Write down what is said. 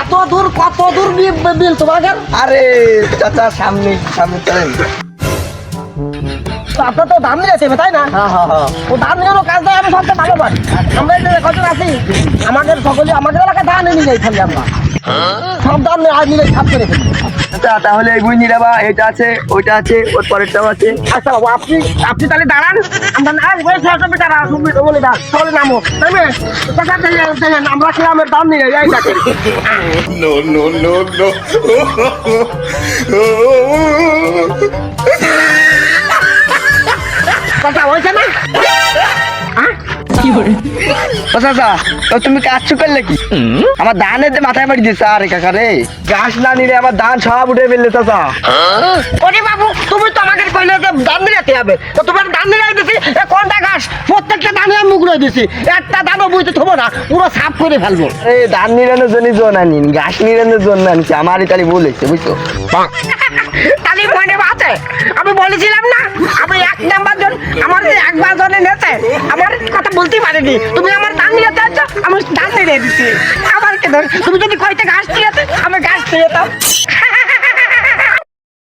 কত দূর কত দূর বিল তোমাদের? আরে চাচা সামনে সামনে চলেন। আপনার তো দাম নিয়েছে তাই না? ও ধান নিয়ে কাজটা আমি সবচেয়ে ভালো পাই আমরা কজন আছি আমাদের সকলে আমাদের এলাকায় ধান এনে যাই খালি আমরা। নিয়ে আজ নিলে করে আচ্ছা তাহলে এই বুঝি নেবা এটা আছে ওইটা আছে ওর পরেরটাও আছে। আচ্ছা বাবু আপনি আপনি তাহলে দাঁড়ান। আমরা না ওই সরকারি দাঁড়া তুমি তো বলে দাঁড় তাহলে নামো। আমরা গ্রামের দাম নিয়ে যাই দেখেন. কথা হয়েছে না? ও চাচা তো তুমি কাজ করলে কি? আমার ধানের মাথায় বাড়ি দিয়েছে আরে কাকা রে। গাছ না নিলে আমার ধান সব উঠে ফেললে চাচা। ওরে বাবু তুমি তো আমাকে কইলে যে দান দিতে হবে। তো তুমি দান দিলে দিছি এ কোনটা ঘাস? প্রত্যেকটা দানে আমি মুগড়ে দিছি। একটা দানও বুঝতে থবো না পুরো সাফ করে ফেলব। এই ধান নিরানোর জন্য জোন আনিন গাছ নিরানোর জন্য আনছি আমারই তাহলে বলেছে বুঝছ? তাহলে মনে আছে আমি বলেছিলাম না আমি এক নাম্বার জন আমার একবার জনে নেতে আমার কথা তুমি আমার দান নিয়ে যাচ্ছ আমার দান নিয়ে দিচ্ছি আমার ধর? তুমি যদি কইতে ঘাস দিয়েছে আমি ঘাস দিয়ে যেতাম